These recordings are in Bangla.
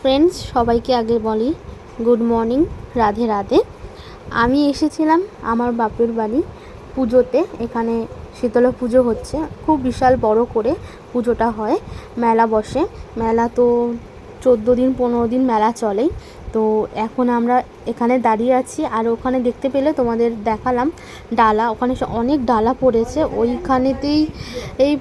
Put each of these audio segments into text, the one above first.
ফ্রেন্ডস সবাইকে আগে বলি গুড মর্নিং রাধে রাধে। আমি এসেছিলাম আমার বাপের বাড়ি পুজোতে, এখানে শীতলা পুজো হচ্ছে। খুব বিশাল বড় করে পুজোটা হয়, মেলা বসে। মেলা তো চোদ্দ দিন, পনেরো দিন মেলা চলে তো এখন আমরা এখানে দাঁড়িয়ে আছি আর ওখানে দেখতে পেলে তোমাদের দেখালাম ডালা। ওখানে অনেক ডালা পড়েছে। ওইখানেতেই এই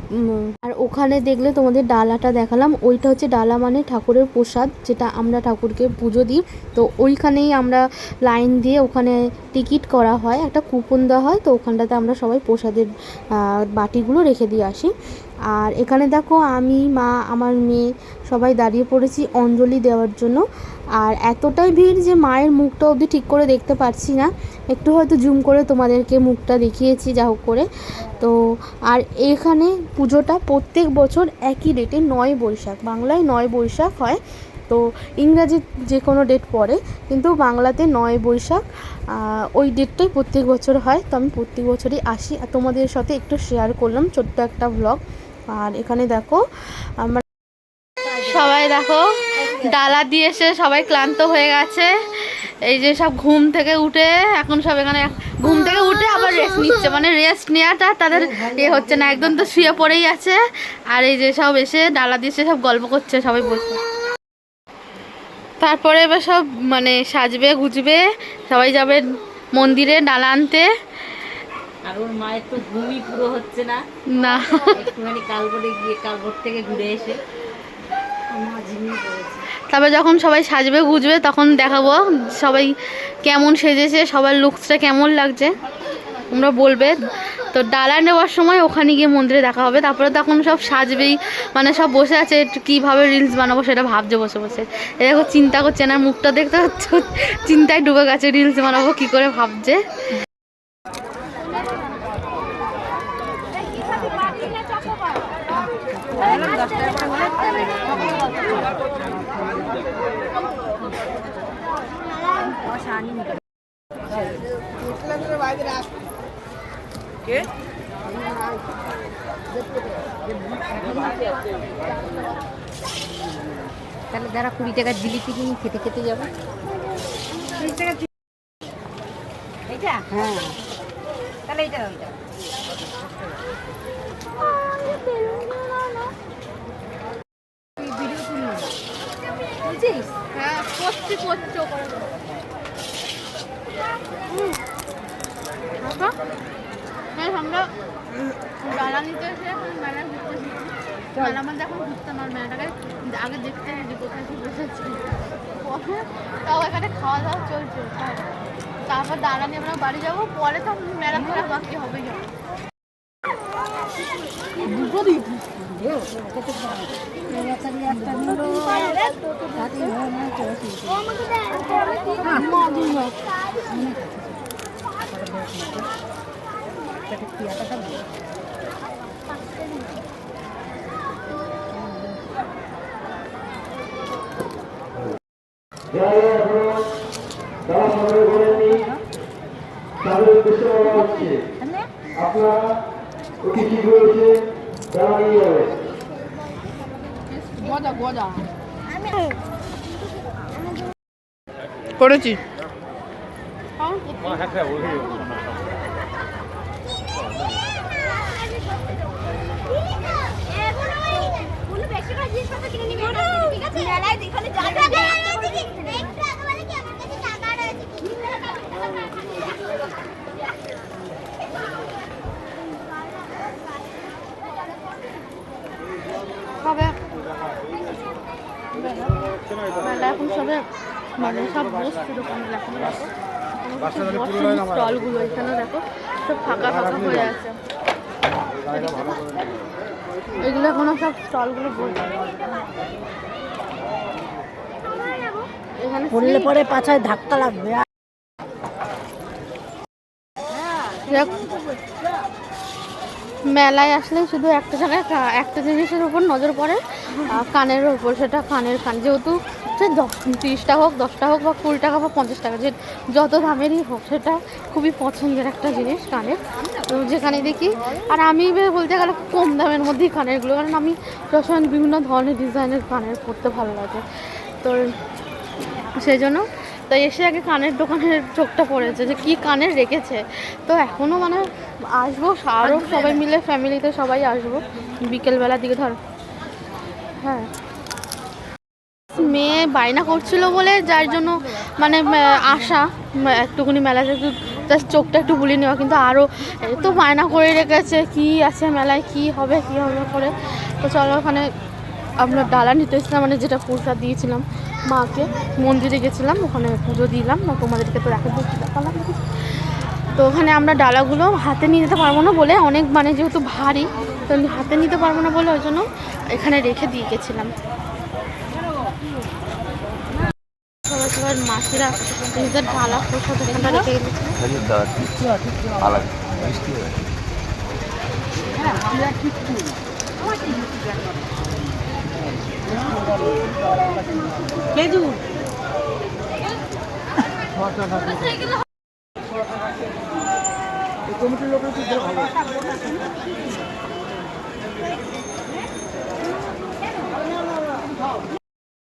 আর ওখানে দেখলে তোমাদের ডালাটা দেখালাম। ওইটা হচ্ছে ডালা মানে ঠাকুরের প্রসাদ, যেটা আমরা ঠাকুরকে পুজো দিই। তো ওইখানেই আমরা লাইন দিয়ে ওখানে টিকিট করা হয়। একটা কুপন দেওয়া হয়। তো ওখানটাতে আমরা সবাই প্রসাদের বাটিগুলো রেখে দিয়ে আসি। আর এখানে দেখো আমি, মা, আমার মেয়ে সবাই দাঁড়িয়ে পড়েছি অঞ্জলি দেওয়ার জন্য। আর এতটাই ভিড় যে মায়ের মুখটা অবধি ঠিক করে দেখতে পারছি না। একটু হয়তো জুম করে তোমাদেরকে মুখটা দেখিয়েছি যা হোক করে। তো, আর এখানে পুজোটা প্রত্যেক বছর একই ডেটে নয় বৈশাখ, বাংলায় নয় বৈশাখ হয়। তো ইংরাজি যে কোনো ডেট পড়ে, কিন্তু বাংলাতে নয় বৈশাখ ওই ডেটটাই প্রত্যেক বছর হয়। তো আমি প্রত্যেক বছরই আসি। আর তোমাদের সাথে একটু শেয়ার করলাম ছোট্ট একটা ব্লগ আর এখানে দেখো আমরা সবাই দেখো, ডালা দিয়ে এসে সবাই ক্লান্ত হয়ে গেছে। এই যে সব ঘুম থেকে উঠে, এখন সব এখানে ঘুম থেকে উঠে আবার রেস্ট নিচ্ছে। মানে রেস্ট নেওয়াটা তাদের এ হচ্ছে না, একদম তো শুয়ে পড়েই আছে। আর এই যে সব এসে ডালা দিয়ে সব গল্প করছে, সবাই বসে তারপরে এবার সব মানে সাজবে, গুজবে। সবাই যাবে মন্দিরে ডালা আনতে। আর ওর ঘুমই পুরো হচ্ছে না। না। একটুখানি কালবোর্ডে গিয়ে কালবোর্ড থেকে ঘুরে এসে তারপর যখন সবাই সাজবে গুজবে তখন দেখাবো সবাই কেমন সেজেছে সবার লুকসটা কেমন লাগছে। তোমরা বলবে। তো ডালা নেওয়ার সময় ওখানে গিয়ে মন্দিরে দেখা হবে। তারপরে তখন সব সাজবেই। মানে সব বসে আছে কীভাবে রিলস বানাবো সেটা ভাবছে বসে বসে। এ দেখো চিন্তা করছে না মুখটা দেখতে চিন্তায় ডুবে গেছে রিলস বানাবো কী করে ভাবছে? তাহলে যারা কুড়ি টাকার জিলিপি কিনে খেতে খেতে যাবে। এটা হ্যাঁ। তাহলে এটা ওইটা হ্যাঁ করছি করছ। আমরা নিতে এসে আমার আগে দেখতে যে কোথায় তাও এখানে খাওয়া দাওয়া চলছে তারপর দাঁড়ানি আমরা বাড়ি যাব, পরে তো মেলা ঘোরা বাকি হবে যাব যারা এখনও তারা সংগ্রহ করেননি তাদের উদ্দেশ্যে বলা হচ্ছে আপনারা অতি শীঘ্র এসে তারা নিয়ে যাবেন করেছি হবে মেলা এখন সবে মানে সব বসছে দোকানে এখন দেখো। স্টলগুলো এখানে দেখো সব ফাঁকা ফাঁকা হয়ে আছে। এগুলো এখনও সব স্টলগুলো বসছে পড়লে পরে পাছায় ধাক্কা লাগবে। মেলায় আসলে শুধু একটা জায়গায় একটা জিনিসের উপর নজর পড়ে কানের উপর সেটা কানের কান। যেহেতু সে দশ তিরিশটা হোক দশটা হোক বা কুড়ি টাকা বা পঞ্চাশ টাকা, যে যত দামেরই হোক, সেটা খুবই পছন্দের একটা জিনিস কানের। তো যেখানে দেখি, আর আমি বলতে গেলে কম দামের মধ্যেই কানেরগুলো, কারণ আমি সবসময় বিভিন্ন ধরনের ডিজাইনের কানের পরতে ভালো লাগে। তো সেই জন্য তো এসে আগে কানের দোকানের চোখটা পড়েছে, যে কি কানের রেখেছে। তো এখনও মানে আসব আরও সবাই মিলে ফ্যামিলিতে সবাই আসব। বিকেলবেলার দিকে ধর হ্যাঁ। মেয়ে বায়না করছিল বলে যার জন্য মানে উম, একটুখানি মেলাতে একটু জাস্ট চোখটা একটু বুলিয়ে নেওয়া। কিন্তু আরও তো বায়না করে রেখেছে কি আছে মেলায় কি হবে কি হবে করে। তো চলো ওখানে আমরা ডালা নিতে এসেছিলাম মানে যেটা প্রসাদ দিয়েছিলাম মাকে। মন্দিরে গেছিলাম ওখানে পুজো দিলাম না তোমাদেরকে তো রাখা দেখালাম। তো ওখানে আমরা ডালাগুলো হাতে নিয়ে যেতে পারব না বলে অনেক মানে যেহেতু ভারী তো হাতে নিতে পারব না বলে ওই জন্য এখানে রেখে দিয়ে গেছিলাম। সবার মাসিরা নিজেদের ডালা প্রসাদ এখানটা রেখে গেছে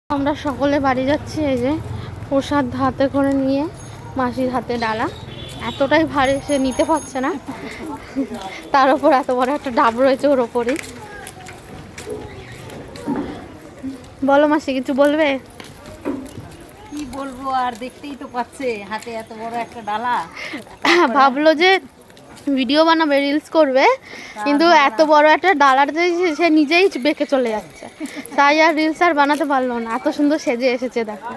আমরা সকলে বাড়ি যাচ্ছি এই যে। প্রসাদ হাতে করে নিয়ে মাসির হাতে ডালা। এতটাই ভারী সে নিতে পারছে না। তার ওপর এত বড় একটা ডাব রয়েছে ওর ওপরই বলো মাসি কিছু বলবে? কি বলব আর দেখতেই তো পাচ্ছে হাতে এত বড় একটা ডালা। ভাবলো যে ভিডিও বানাবে রিলস করবে কিন্তু এত বড় একটা ডালাতে সে- সে নিজেই বেঁকে চলে যাচ্ছে। তাই আর রিলস আর বানাতে পারল না। এত সুন্দর সেজে এসেছে দেখো।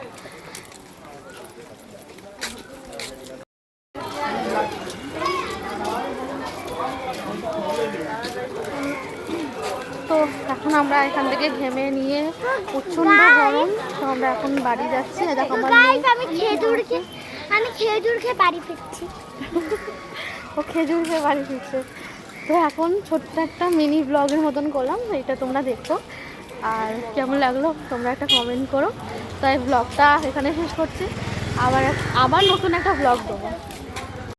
তো এখন আমরা এখান থেকে ঘেমে নিয়ে প্রচণ্ড গরম তো আমরা এখন বাড়ি যাচ্ছি। দেখো আমি খেজুর খেয়ে আমি খেজুর খেয়ে বাড়ি ফিরছি। ও খেজুর খেয়ে বাড়ি ফিরছে। তো এখন ছোট্ট একটা মিনি ব্লগের মতন করলাম এটা তোমরা দেখো আর কেমন লাগল তোমরা একটা কমেন্ট করো। তাই ব্লগটা এখানে শেষ করছি। আবার আবার নতুন একটা ব্লগ দেবো।